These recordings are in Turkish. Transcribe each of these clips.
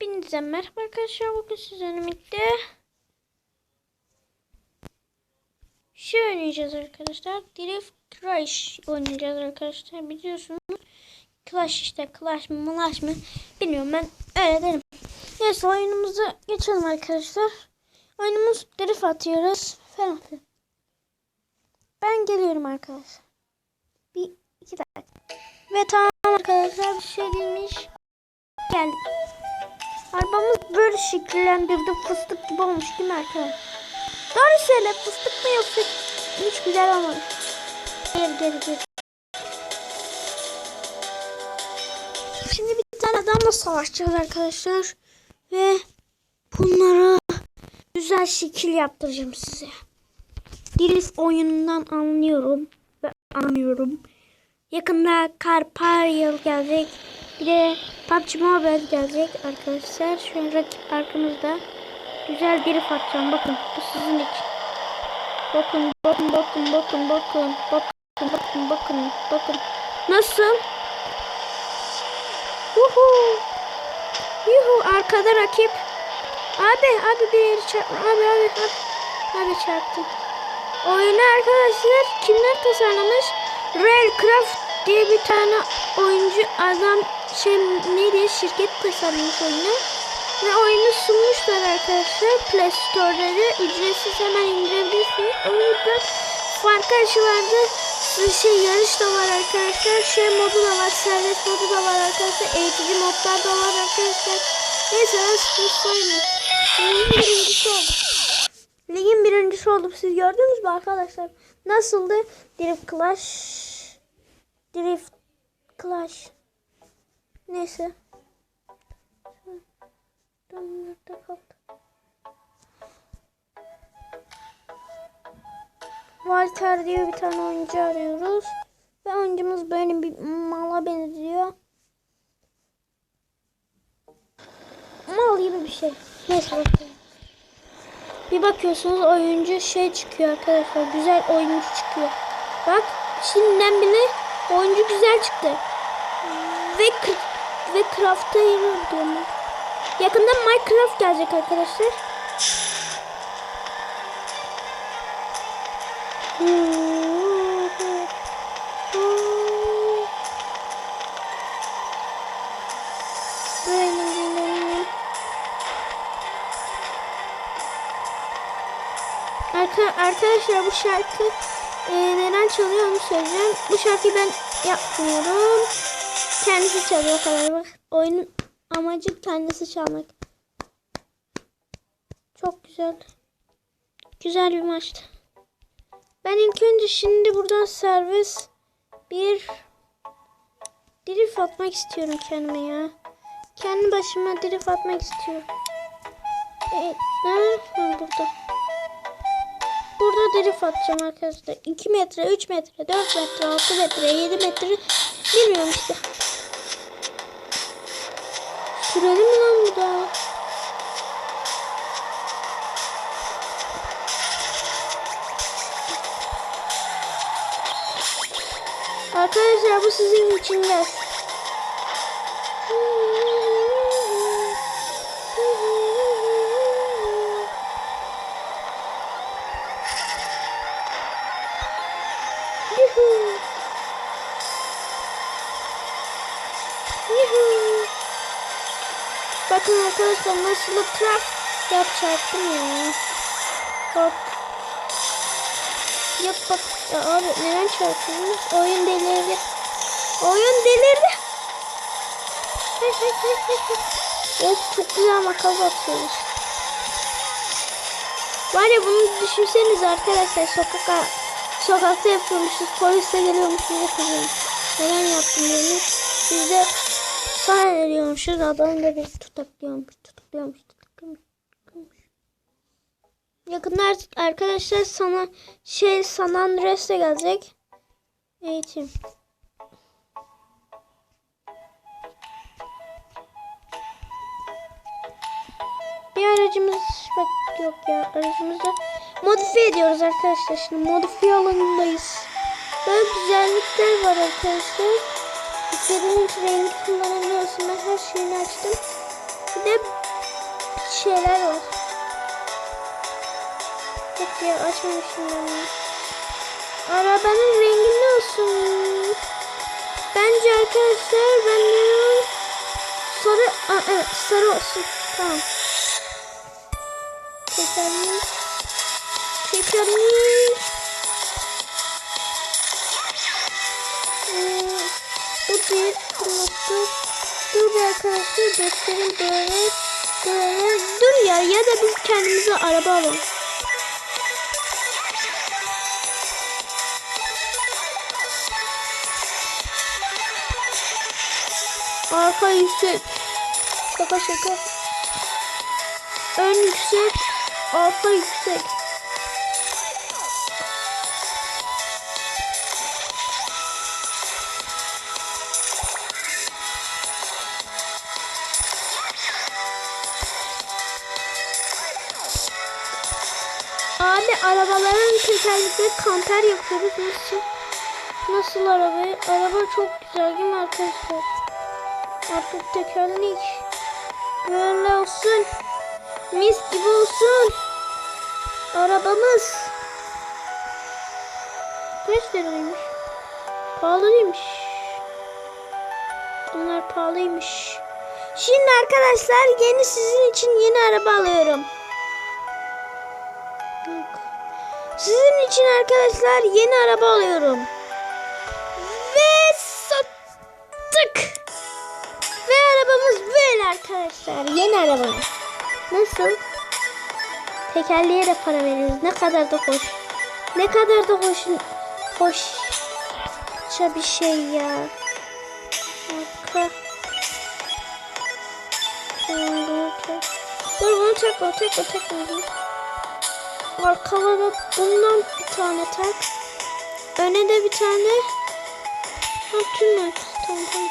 Hepinize merhaba arkadaşlar. Bugün sizlerle birlikte şey oynayacağız arkadaşlar. Drift Crash oynayacağız arkadaşlar. Biliyorsunuz Clash işte Clash mı Clash mı bilmiyorum ben öyle derim. Neyse oyunumuza geçelim arkadaşlar. Oyunumuz drift atıyoruz falan filan. Ben geliyorum arkadaşlar. Bir iki dakika. Ve tamam arkadaşlar bir şey değilmiş. Geldik. Arabamız böyle şekillendirdik. Fıstık gibi olmuş değil mi arkadaşlar? Doğru söyle fıstık mı yoksa hiç güzel olmamış. Gel gel gel. Şimdi bir tane adamla savaşacağız arkadaşlar. Ve bunlara güzel şekil yaptıracağım size. Drift oyunundan anlıyorum ve anlıyorum. Yakında Carparial gelecek. Bir de PUBG Mobile gelecek arkadaşlar. Şu an rakip arkamızda. Güzel drift atacağım. Bakın bu sizin için. Bakın bakın bakın bakın bakın. Bakın bakın bakın bakın. Nasıl? Yuhu. Yuhu arkada rakip. Abi abi bir yeri çarpma. Abi abi abi. Abi çarptım. Oyunu arkadaşlar kimler tasarlamış? Railcraft diye bir tane oyuncu adam şey neydi şirket tasarlamış oyunu. Ve oyunu sunmuşlar arkadaşlar. Play Store'da da ücretsiz hemen indirebilirsiniz. Oyunda farklı açılarda şey yarış da var arkadaşlar. Şey modu da var. Serbest modu da var arkadaşlar. Eğitici modlar da var arkadaşlar. Neyse ben size söyleyeyim. Ligin birincisi oldum. Ligin birincisi oldum. Siz gördünüz mü arkadaşlar? Nasıldı? Drift Clash. Drift Clash. Neyse. Nerede kaldı? Walter diye bir tane oyuncu arıyoruz. Ve oyuncumuz böyle bir mala benziyor. Mal gibi bir şey. Neyse bakalım. Bir bakıyorsunuz oyuncu şey çıkıyor arkadaşlar. Güzel oyuncu çıkıyor. Bak şimdiden bile oyuncu güzel çıktı. Ve ve craft'a ben. Yakında Minecraft gelecek arkadaşlar. Arka, arkadaşlar bu şarkı e, neden çalıyor onu söyleyeceğim. Bu şarkıyı ben yapmıyorum. Kendisi çalıyor kadar. Bak, oyunun amacı kendisi çalmak. Çok güzel. Güzel bir maçtı. Ben ilk önce şimdi buradan servis bir drift atmak istiyorum kendime ya. Kendi başıma drift atmak istiyorum. Evet, ha, burada. Burada drift atacağım arkadaşlar. 2 metre, 3 metre, 4 metre, 6 metre, 7 metre bilmiyorum işte. Sürelim mi lan bu da? Arkadaşlar bu sizin için de. Bakın arkadaşlar nasıl craft yapacaktım ya. Bak. Yok bak. Ya abi neden çarpıyorsunuz? Oyun delirdi. Oyun delirdi. Of çok güzel makas atıyoruz. Var ya bunu düşünseniz arkadaşlar sokağa sokakta yapıyormuşuz. Polis de geliyormuş bize kızıyor. Neden yaptım diyormuş. Biz de sana diyormuşuz. Adam da bizi tutuklıyormuş. Tutukluyormuş. Tutukluyormuş. Yakında arkadaşlar sana şey San Andreas'e gelecek. Eğitim. Bir aracımız bak yok ya aracımızda modifiye ediyoruz arkadaşlar. Şimdi modifiye alanındayız. Böyle güzellikler var arkadaşlar. İstediğiniz rengi kullanabiliyorsun. Ben her şeyini açtım. Bir de şeyler var. Yok ya açmamışım ben. Arabanın rengi ne olsun? Bence arkadaşlar ben diyorum sarı, Aa, evet sarı olsun. Tamam. Tekerleği. Tekerleği. Bir kırmızı. Dur bir arkadaşlar göstereyim böyle. Böyle. Dur ya ya da biz kendimize araba alalım. Arka yüksek. Şaka şaka. Ön yüksek. Arka yüksek. Abi arabaların tekerlekleri kamper yapıyoruz. Nasıl? Nasıl arabayı? Araba çok güzel değil mi arkadaşlar? Artık tekerlek böyle olsun. Mis gibi olsun. Arabamız. Kaç liraymış? Pahalıymış. Bunlar pahalıymış. Şimdi arkadaşlar yeni sizin için yeni araba alıyorum. Sizin için arkadaşlar yeni araba alıyorum. Ve sattık. Ve arabamız böyle arkadaşlar. Yeni arabamız. Nasıl? Tekerleğe de para veriyoruz. Ne kadar da hoş. Ne kadar da hoş. Hoşça bir şey ya. Arka. Dur bunu takma takma takma. Arkalara bundan bir tane tak. Öne de bir tane. Ha tüm Tamam tamam.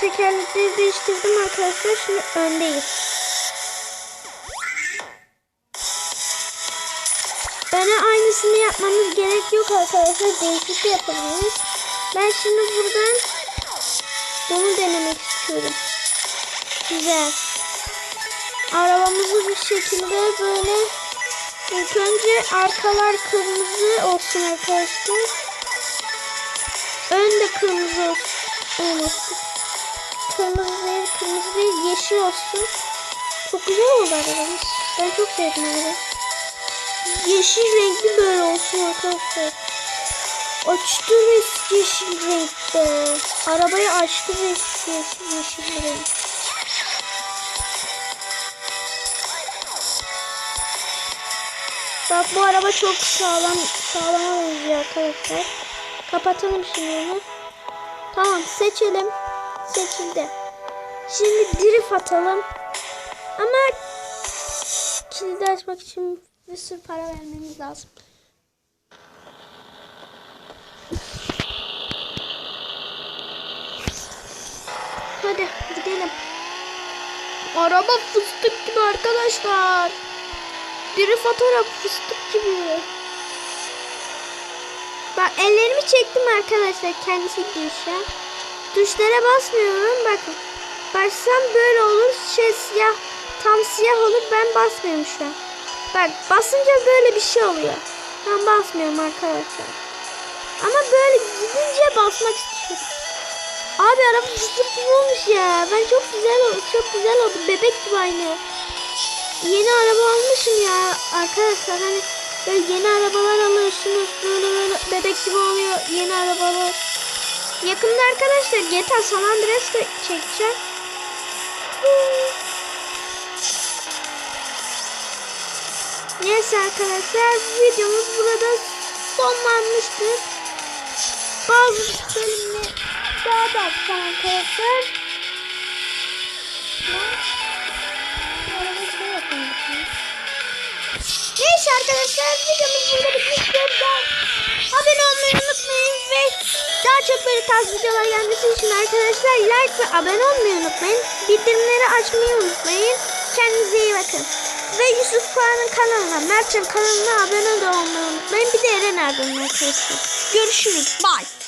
Tekerlekleri değiştirdim arkadaşlar. Şimdi öndeyiz. Yok arkadaşlar. Değişik yapabiliriz. Ben şimdi buradan bunu denemek istiyorum. Güzel. Arabamızı bir şekilde böyle ilk önce arkalar kırmızı olsun arkadaşlar. Ön de kırmızı olsun. Kırmızı değil, kırmızı değil, yeşil olsun. Çok güzel oldu arabamız. Ben çok sevdim arabayı. Yeşil renkli böyle olsun arkadaşlar. Açtı ve yeşil renkte. Arabayı açtı ve yeşil, yeşil renk. Bak bu araba çok sağlam sağlama benziyor arkadaşlar. Kapatalım şimdi bunu. Tamam seçelim. Seçildi. Şimdi drift atalım. Ama kilidi açmak için bir sürü para vermemiz lazım. Hadi gidelim. Araba fıstık gibi arkadaşlar. Biri fotoğraf fıstık gibi. Bak ellerimi çektim arkadaşlar kendisi düşe. Tuşlara basmıyorum bakın. Bassam böyle olur şey siyah tam siyah olur ben basmıyorum şu an. Bak basınca böyle bir şey oluyor. Ben basmıyorum arkadaşlar. Ama böyle gidince basmak istiyorum. Abi araba gibi olmuş ya. Ben çok güzel oldu. Çok güzel oldu. Bebek gibi aynı. Yeni araba almışım ya arkadaşlar. Hani böyle yeni arabalar alıyorsunuz. Böyle böyle bebek gibi oluyor yeni arabalar. Yakında arkadaşlar GTA San Andreas da çekeceğim. Neyse arkadaşlar videomuz burada sonlanmıştır. Bazı bölümler daha da atacağım arkadaşlar. Neyse arkadaşlar videomuz burada bitmiştir. Abone olmayı unutmayın ve daha çok böyle tarz videolar gelmesi için arkadaşlar like ve abone olmayı unutmayın. Bildirimleri açmayı unutmayın. Kendinize iyi bakın. Ve Yusuf Kağan'ın kanalına, Mertcan kanalına abone olmayı unutmayın. Bir de Eren abinin arkadaşlar. Görüşürüz. Bye.